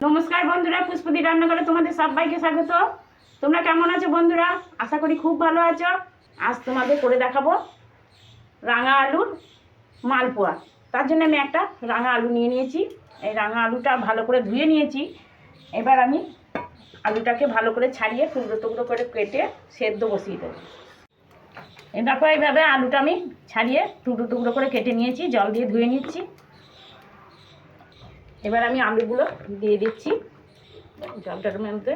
পুষ্পদি রান্নাঘরে তোমাদের সবাইকে স্বাগত। তোমরা কেমন আছো বন্ধুরা? আশা করি খুব ভালো আছো। আজ তোমাদের করে দেখাবো রাঙা আলুর মালপোয়া। তার জন্য আমি একটা রাঙা আলু নিয়ে নিয়েছি। এই রাঙা আলুটা ভালো করে ধুয়ে নিয়েছি। এবার আমি আলুটাকে ভালো করে ছাড়িয়ে টুকরো টুকরো করে কেটে সেদ্ধ বসিয়ে দেবো। দেখো, এইভাবে আলুটা আমি ছাড়িয়ে টুকরো টুকরো করে কেটে নিয়েছি। জল দিয়ে ধুয়ে নিচ্ছি। এবার আমি আলুগুলো দিয়ে দিচ্ছি। জলটার মধ্যে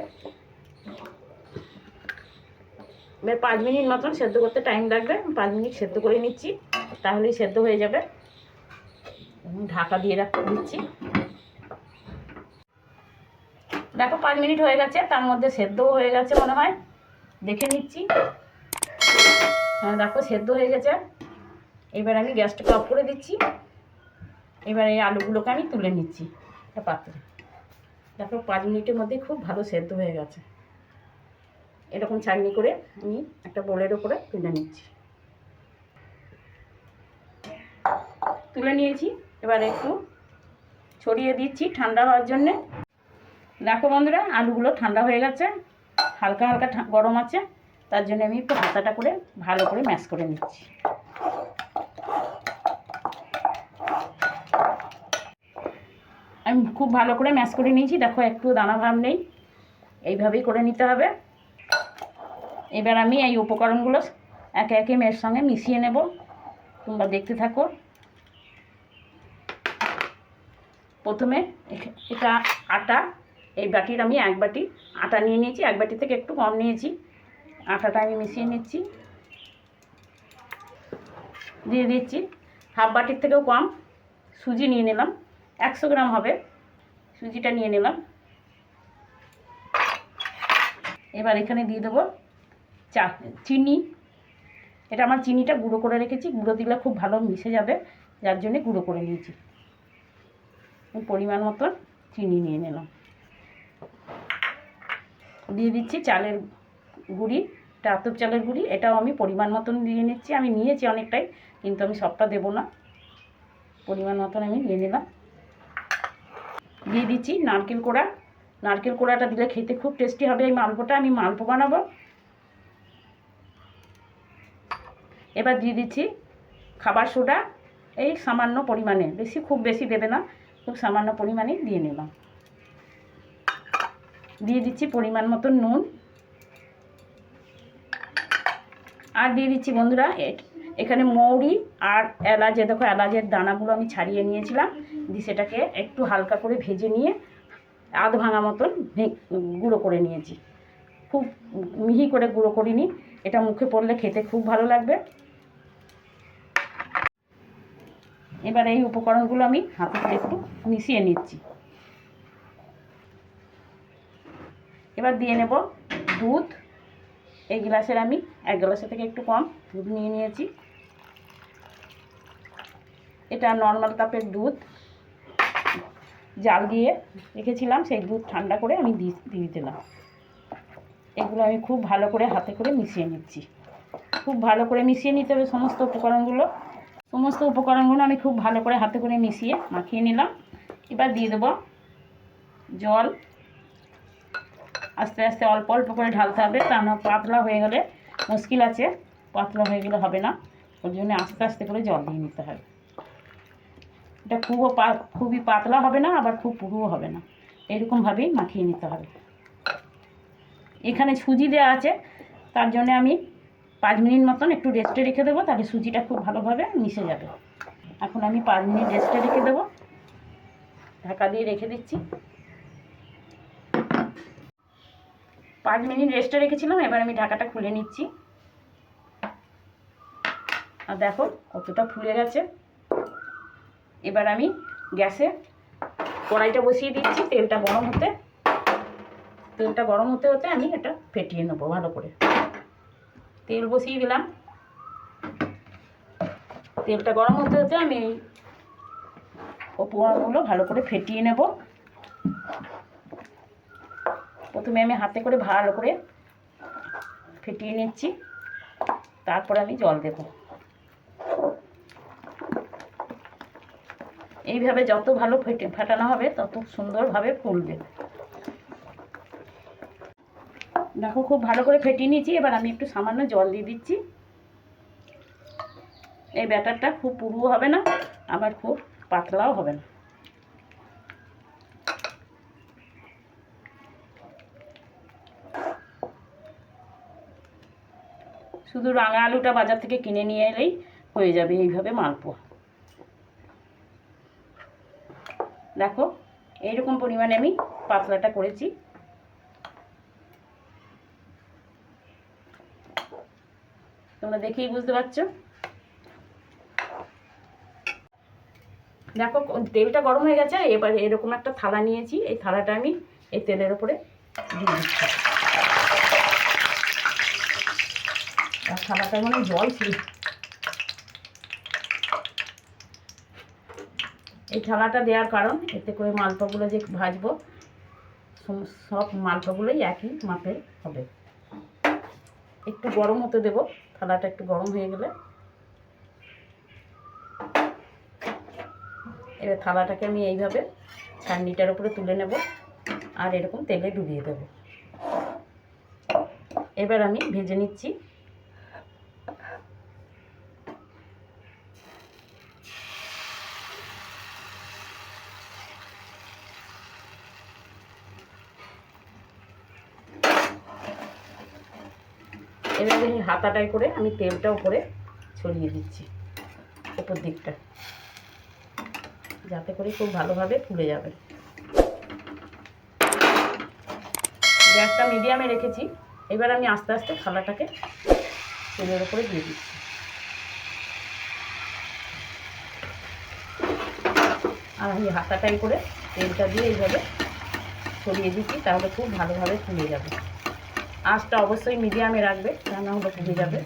এবার পাঁচ মিনিট মতন সেদ্ধ করতে টাইম লাগবে। পাঁচ মিনিট সেদ্ধ করে নিচ্ছি, তাহলেই সেদ্ধ হয়ে যাবে। ঢাকা দিয়ে রাখতে দিচ্ছি। দেখো পাঁচ মিনিট হয়ে গেছে, তার মধ্যে সেদ্ধও হয়ে গেছে মনে হয়। দেখে নিচ্ছি। হ্যাঁ দেখো সেদ্ধ হয়ে গেছে। এবার আমি গ্যাসটাকে অফ করে দিচ্ছি। এবার এই আলুগুলোকে আমি তুলে নিচ্ছি একটা পাত্রে। দেখো পাঁচ মিনিটের মধ্যে খুব ভালো সেদ্ধ হয়ে গেছে। এরকম চাটনি করে আমি একটা বোলের ওপরে তুলে নিচ্ছি। তুলে নিয়েছি, এবার একটু ছড়িয়ে দিচ্ছি ঠান্ডা হওয়ার জন্যে। দেখো বন্ধুরা, আলুগুলো ঠান্ডা হয়ে গেছে, হালকা হালকা গরম আছে, তার জন্য আমি একটু হাতাটা করে ভালো করে ম্যাশ করে নিচ্ছি। আমি খুব ভালো করে ম্যাশ করে নিয়েছি। দেখো, একটু দানা ভাব নেই। এইভাবেই করে নিতে হবে। এবার আমি এই উপকরণগুলো একে একে মেয়ের সঙ্গে মিশিয়ে নেব। তোমরা দেখতে থাকো। প্রথমে এটা আটা, এই বাটির আমি এক বাটি আটা নিয়ে নিয়েছি। এক বাটি থেকে একটু কম নিয়েছি। আটাটা আমি মিশিয়ে নিচ্ছি। দিয়ে দিচ্ছি। হাফ বাটির থেকেও কম। সুজি নিয়ে নিলাম। একশো গ্রাম হবে। সুজিটা নিয়ে নিলাম। এবার এখানে দিয়ে দেবো চা, চিনি। এটা আমার চিনিটা গুঁড়ো করে রেখেছি। গুঁড়ো দিলে খুব ভালো মিশে যাবে। যার জন্যে গুঁড়ো করে নিয়েছি। পরিমাণ মতন চিনি নিয়ে নিলাম। দিয়ে দিচ্ছি চালের গুঁড়ি এটা আতপ চালের গুঁড়ি। এটাও আমি পরিমাণ মতন দিয়ে নিচ্ছি। আমি নিয়েছি অনেকটাই, কিন্তু আমি সবটা দেবো না। পরিমাণ মতন আমি নিয়ে নিলাম। দিয়ে দিচ্ছি নারকেল কোড়া। নারকেল কোড়াটা দিলে খেতে খুব টেস্টি হবে এই মালপোটা, আমি মালপো বানাবো। এবার দিয়ে দিচ্ছি খাবার সোডা, এই সামান্য পরিমাণে, বেশি খুব বেশি দেবে না, খুব সামান্য পরিমাণে দিয়ে নিলাম দিয়ে দিচ্ছি পরিমাণ মতো নুন। আর দিয়ে দিচ্ছি বন্ধুরা এখানে মৌরি আর এলাচ দেখো এলাচের দানাগুলো আমি ছাড়িয়ে নিয়েছিলাম। দিয়ে সেটাকে একটু হালকা করে ভেজে নিয়ে আধ ভাঙা মতন গুঁড়ো করে নিয়েছি। খুব মিহি করে গুঁড়ো করিনি। এটা মুখে পড়লে খেতে খুব ভালো লাগবে। এবার এই উপকরণগুলো আমি হাতে একটু মিশিয়ে নিচ্ছি। এবার দিয়ে নেব দুধ। এই গ্লাসের আমি এক গ্লাসের থেকে একটু কম দুধ নিয়ে নিয়েছি। এটা নর্মাল কাপের দুধ। জাল দিয়ে রেখেছিলাম, সেই দুধ ঠান্ডা করে আমি দিয়ে দিলাম। এগুলো আমি খুব ভালো করে হাতে করে মিশিয়ে নিচ্ছি। খুব ভালো করে মিশিয়ে নিতে হবে সমস্ত উপকরণগুলো। সমস্ত উপকরণগুলো আমি খুব ভালো করে হাতে করে মিশিয়ে মাখিয়ে নিলাম। এবার দিয়ে দেবো জল। আস্তে আস্তে অল্প অল্প করে ঢালতে হবে, তা না পাতলা হয়ে গেলে মুশকিল আছে, পাতলা হয়ে গেলে হবে না। ওর জন্য আস্তে আস্তে করে জল দিয়ে নিতে হবে। এটা খুবও খুবই পাতলা হবে না, আবার খুব পুরুও হবে না। এরকমভাবেই মাখিয়ে নিতে হবে। এখানে সুজি দেওয়া আছে, তার জন্য আমি পাঁচ মিনিট মতন একটু রেস্টে রেখে দেবো, তাহলে সুজিটা খুব ভালোভাবে মিশে যাবে। এখন আমি পাঁচ মিনিট রেস্টে রেখে দেবো। ঢাকা দিয়ে রেখে দিচ্ছি। পাঁচ মিনিট রেস্টে রেখেছিলাম, এবার আমি ঢাকাটা খুলে নিচ্ছি। আর দেখো, কতটা ফুলে গেছে। এবার আমি গ্যাসে কড়াইটা বসিয়ে দিচ্ছি, তেলটা গরম হতে। তেলটা গরম হতে হতে আমি এটা ফেটিয়ে নেব ভালো করে। তেল বসিয়ে দিলাম। তেলটা গরম হতে হতে আমি এই উপকরণগুলো ভালো করে ফেটিয়ে নেব। প্রথমে আমি হাতে করে ভালো করে ফেটিয়ে নিচ্ছি। তারপরে আমি জল দেব। এইভাবে যত ভালো ফেটে ফাটানো হবে, তত সুন্দরভাবে ফুলবে। দেখো, খুব ভালো করে ফেটিয়ে নিয়েছি। এবার আমি একটু সামান্য জল দিয়ে দিচ্ছি। এই ব্যাটারটা খুব পুরুও হবে না, আবার খুব পাতলাও হবে না। শুধু রাঙা আলুটা বাজার থেকে কিনে নিয়ে এলেই হয়ে যাবে এইভাবে মালপোয়া। দেখো, এইরকম পরিমাণে আমি পাতলাটা করেছি। তোমরা দেখেই বুঝতে পারছ? দেখো, তেলটা গরম হয়ে গেছে, এবার এরকম একটা থালা নিয়েছি, এই থালাটা আমি এই তেলের ওপরে থালাটার মানে জল ছিল। এই থালাটা দেওয়ার কারণ, এতে করে মালপাগুলো যে ভাজবো সব মালপাগুলোই একই মাপে হবে। একটু গরম হতে দেবো, থালাটা একটু গরম হয়ে গেলে। এবার থালাটাকে আমি এইভাবে ছান্নিটার উপরে তুলে নেব, আর এরকম তেলে ডুবিয়ে দেব। এবার আমি ভেজে নিচ্ছি এবারে এই হাতাটাই করে আমি তেলটা উপরে ছড়িয়ে দিচ্ছি উপর দিকটা। যাতে করে খুব ভালোভাবে ফুলে যাবে। গ্যাসটা মিডিয়ামে রেখেছি, এবার আমি আস্তে আস্তে থালাটাকে তেলের উপরে দিয়ে দিচ্ছি। আর আমি হাতাটাই করে তেলটা দিয়ে এইভাবে ছড়িয়ে দিচ্ছি, তাহলে খুব ভালোভাবে ফুলে যাবে। আঁচটা অবশ্যই মিডিয়ামে রাখবে তা না হলে পুড়ে যাবে।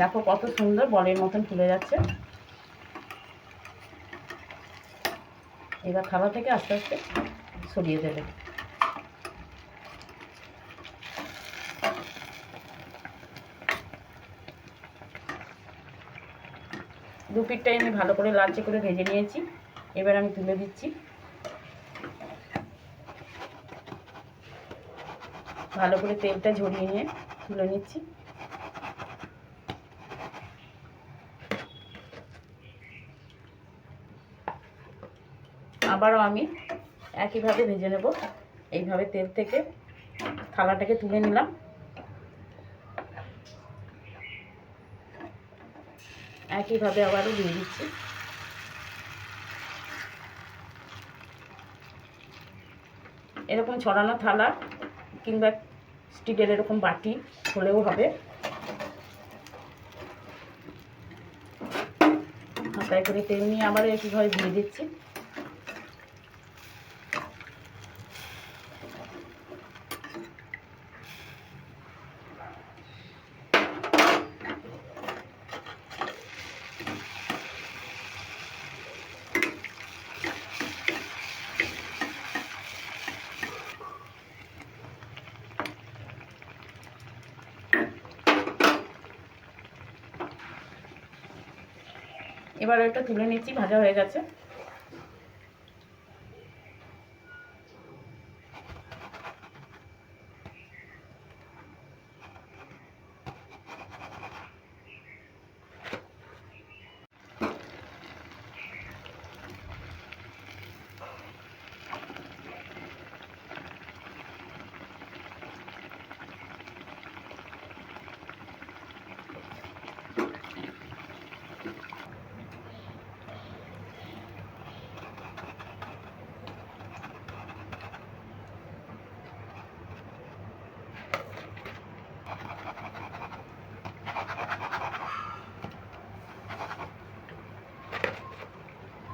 দেখো কত সুন্দর বলের মতন ফুলে যাচ্ছে। এবার খাবার থেকে আস্তে আস্তে সরিয়ে দেবে। দু পিঠটাই আমি ভালো করে লালচে করে ভেজে নিয়েছি। এবার আমি তুলে দিচ্ছি। ভালো করে তেলটা ঝরিয়ে নিয়ে তুলে নিচ্ছি। আবারও আমি একইভাবে ভেজে নেব। এইভাবে তেল থেকে থালাটাকে তুলে নিলাম। একইভাবে আবারও দিয়ে দিচ্ছি। এরকম ছড়ানো থালা কিংবা স্টিলের এরকম বাটি হলেও হবে। হাতায় করে তেল নিয়ে আবার একইভাবে দিয়ে দিচ্ছি। এবার ওটা তুলে নিচ্ছি ভাজা হয়ে গেছে।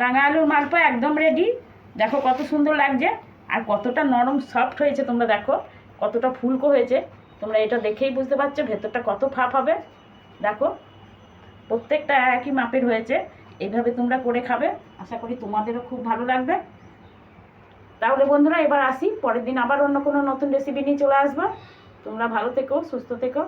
রাঙা আলুর মালপোয়া একদম রেডি দেখো কত সুন্দর লাগছে। আর কতটা নরম সফট হয়েছে তোমরা দেখো। কতটা ফুলকো হয়েছে। তোমরা এটা দেখেই বুঝতে পারছ ভেতরটা কত ফাঁপ হবে। দেখো, প্রত্যেকটা একই মাপের হয়েছে। এইভাবে তোমরা করে খাবে। আশা করি তোমাদেরও খুব ভালো লাগবে। তাহলে বন্ধুরা, এবার আসি। পরের দিন আবার অন্য কোনো নতুন রেসিপি নিয়ে চলে আসব। তোমরা ভালো থেকো, সুস্থ থেকো।